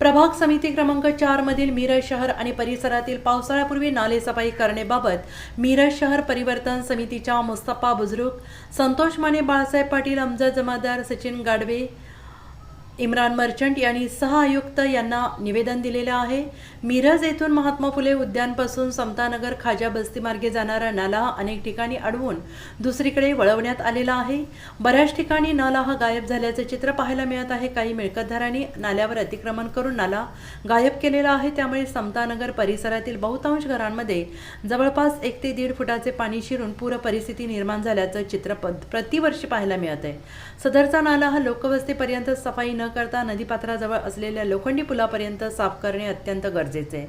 प्रभाग समिती क्रमांक चार मधील मिरज शहर आणि परिसरातील पावसाळ्यापूर्वी नालेसफाई करण्याबाबत मिरज शहर परिवर्तन समितीच्या मुस्तफा बुजरुक संतोष माने बाळासाहेब पाटील अमजद जमादार सचिन गाडवे इम्रान मर्चंट यांनी सह आयुक्त यांना निवेदन दिलेलं आहे. मिरज येथून महात्मा फुले उद्यानपासून समतानगर खाजा बस्तीमार्गे जाणारा नाला अनेक ठिकाणी अडवून दुसरीकडे वळवण्यात आलेला आहे. बऱ्याच ठिकाणी नाला हा गायब झाल्याचं चित्र पाहायला मिळत आहे. काही मिळकतदारांनी नाल्यावर अतिक्रमण करून नाला गायब केलेला आहे. त्यामुळे समतानगर परिसरातील बहुतांश घरांमध्ये जवळपास एक ते दीड फुटाचे पाणी शिरून पूर परिस्थिती निर्माण झाल्याचं चित्र प्रतिवर्षी पाहायला मिळत आहे. सदरचा नाला हा लोकवस्तीपर्यंत सफाई न करता नदीपात्राजवळ असलेल्या लोखंडी पुलापर्यंत साफ करणे अत्यंत गरजेचे आहे.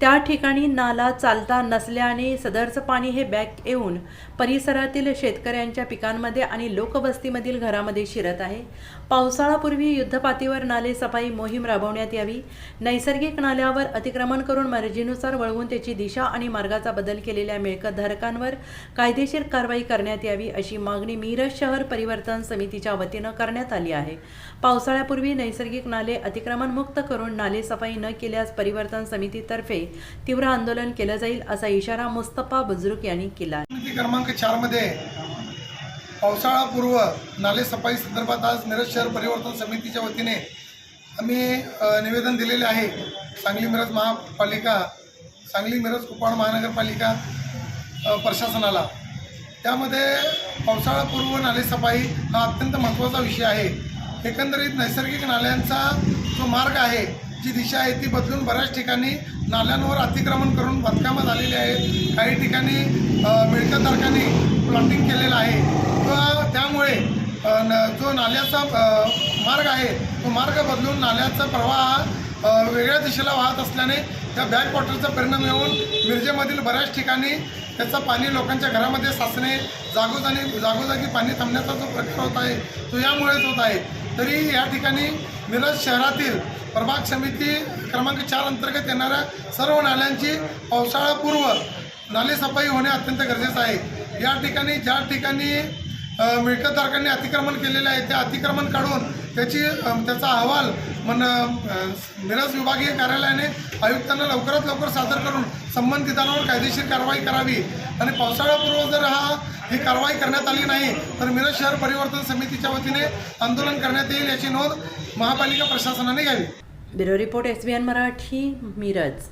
त्या ठिकाणी नाला चालता नसल्याने सदरचं पाणी हे बॅक येऊन परिसरातील शेतकऱ्यांच्या पिकांमध्ये आणि लोकवस्तीमधील घरामध्ये शिरत आहे. पावसाळापूर्वी युद्धपातीवर नाले सफाई मोहीम राबवण्यात यावी. नैसर्गिक नाल्यावर अतिक्रमण करून मर्जीनुसार वळवून त्याची दिशा आणि मार्गाचा बदल केलेल्या मिळकतधारकांवर कायदेशीर कारवाई करण्यात यावी अशी मागणी मिरज शहर परिवर्तन समितीच्या वतीनं करण्यात आली आहे. पावसाळ्यापूर्वी नैसर्गिक नाले अतिक्रमण मुक्त करून नाले सफाई न केल्यास परिवर्तन समितीतर्फे तीव्र आंदोलन केलं जाईल असा इशारा मुस्तफा बुजुर्ग यांनी केला आहे. समिती क्रमांक चारमध्ये पावसाळापूर्व नाले सफाई संदर्भात आज मिरज शहर परिवर्तन समितीच्या वतीने आम्ही निवेदन दिलेले आहे. सांगली मिरज महापालिका सांगली मिरज कुपवाड महानगरपालिका प्रशासनाला. त्यामध्ये पावसाळापूर्व नाले सफाई हा अत्यंत महत्त्वाचा विषय आहे. एकंदरीत नैसर्गिक नाल्यांचा जो मार्ग आहे जी दिशा आहे ती बदलून बऱ्याच ठिकाणी नाल्यांवर अतिक्रमण करून बांधकामं झालेली आहेत. काही ठिकाणी अ, मिळकतधारकांनी प्लॉटिंग केलेलं आहे. किंवा त्यामुळे न- जो नाल्याचा मार्ग आहे तो मार्ग बदलून नाल्याचा प्रवाह वेगळ्या दिशेला वाहत असल्याने त्या बॅक वॉटरचा परिणाम येऊन मिरजेमधील बऱ्याच ठिकाणी त्याचं पाणी लोकांच्या घरामध्ये साचणे जागोजागी जागोजागी पाणी थांबण्याचा जो प्रकार होत आहे तो यामुळेच होत आहे. तरी या ठिकाणी मिरज शहरातील प्रभाग समिती क्रमांक चार अंतर्गत येणाऱ्या सर्व नाल्यांची पावसाळापूर्व नालेसफाई होणे अत्यंत गरजेचं आहे. या ठिकाणी ज्या ठिकाणी मिळकतधारकांनी अतिक्रमण केलेलं आहे ते अतिक्रमण काढून त्याची त्याचा अहवाल मन मिरज विभागीय कार्यालयाने आयुक्तांना लवकरात लवकर सादर करून संबंधितांवर कायदेशीर कारवाई करावी. आणि पावसाळ्यापूर्व जर हा ही कारवाई करण्यात आली नाही. तर मिरज शहर परिवर्तन समितीच्या वतीने आंदोलन करण्यात येईल याची नोंद महापालिका प्रशासनाने घ्यावी. Bureau report S B N Marathi Miraj.